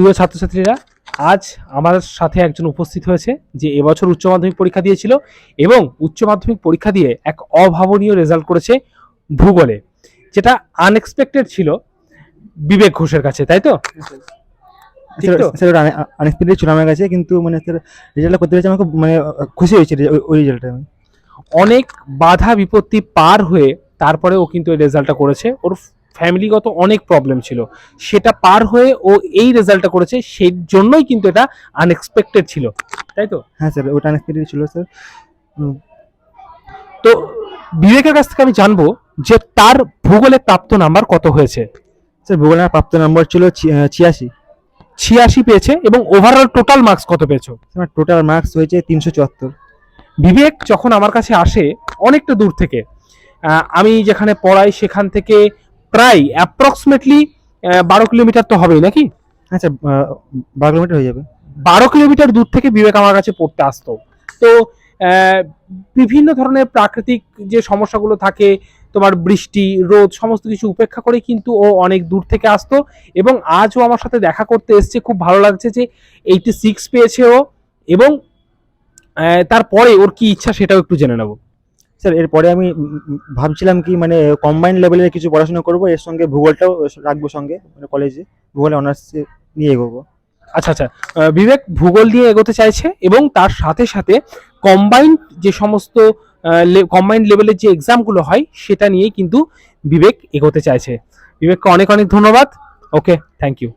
প্রিয় ছাত্রছাত্রীরা আজ আমার সাথে একজন উপস্থিত হয়েছে যে এবছর উচ্চ মাধ্যমিক পরীক্ষা দিয়েছিল এবং উচ্চ মাধ্যমিক পরীক্ষা দিয়ে এক অভাবনীয় রেজাল্ট করেছে ভূগোলে যেটা আনএক্সপেক্টেড ছিল বিবেক ঘোষের কাছে তাই তো? ঠিক স্যার আনএক্সপেক্টেড ছিল আমার কাছে কিন্তু মানে স্যার রেজাল্টটা করতে পেরেছি আমার খুব মানে খুশি হয়েছে ওই- ওই রেজাল্টটা আমি। অনেক বাধা বিপত্তি পার হয়ে তারপরে ও কিন্তু এই রেজাল্টটা করেছে। ওর ফ্যামিলিগত অনেক প্রবলেম ছিল। সেটা পার হয়ে ও এই রেজাল্টটা করেছে সেই জন্যই কিন্তু এটা আনএক্সপেক্টেড ছিল। তাই তো? হ্যাঁ স্যার ওটা আনএক্সপেক্টেড ছিল স্যার। তো বিবেকের কাছ থেকে আমি জানব যে তার ভূগোলে প্রাপ্ত নাম্বার কত হয়েছে। স্যার ভূগোলে প্রাপ্ত নাম্বার ছিল ছিয়াশি। ছিয়াশি পেয়েছে এবং ওভারঅল টোটাল মার্কস কত পেয়েছ? আমার টোটাল মার্কস হয়েছে তিনশো চুয়াত্তর। বিবেক যখন আমার কাছে আসে অনেকটা দূর থেকে আমি যেখানে পড়াই সেখান থেকে প্রায় অ্যাপ্রক্সিমেটলি বারো কিলোমিটার তো হবেই নাকি? আচ্ছা বারো কিলোমিটার হয়ে যাবে। বারো কিলোমিটার দূর থেকে বিবেক আমার কাছে পড়তে আসতো। তো বিভিন্ন ধরনের প্রাকৃতিক যে সমস্যাগুলো থাকে তোমার বৃষ্টি রোদ সমস্ত কিছু উপেক্ষা করে কিন্তু ও অনেক দূর থেকে আসতো এবং আজও আমার সাথে দেখা করতে এসছে খুব ভালো লাগছে যে এইটি সিক্স পেয়েছে ও এবং তারপরে ওর কি ইচ্ছা সেটাও একটু জেনে নেব। স্যার, এরপরে আমি ভাবছিলাম কি মানে কম্বাইন লেভেলের কিছু পড়াশোনা করব, এর সঙ্গে ভূগোলটাও রাখব সঙ্গে মানে কলেজে ভূগোলে অনার্স নিয়ে এগোবো। আচ্ছা আচ্ছা বিবেক ভূগোল দিয়ে এগোতে চাইছে এবং তার সাথে সাথে কম্বাইন্ড যে সমস্ত কম্বাইন্ড লেভেলের যে এক্সামগুলো হয়, সেটা নিয়েই কিন্তু বিবেক এগোতে চাইছে। বিবেককে অনেক অনেক ধন্যবাদ। Okay thank you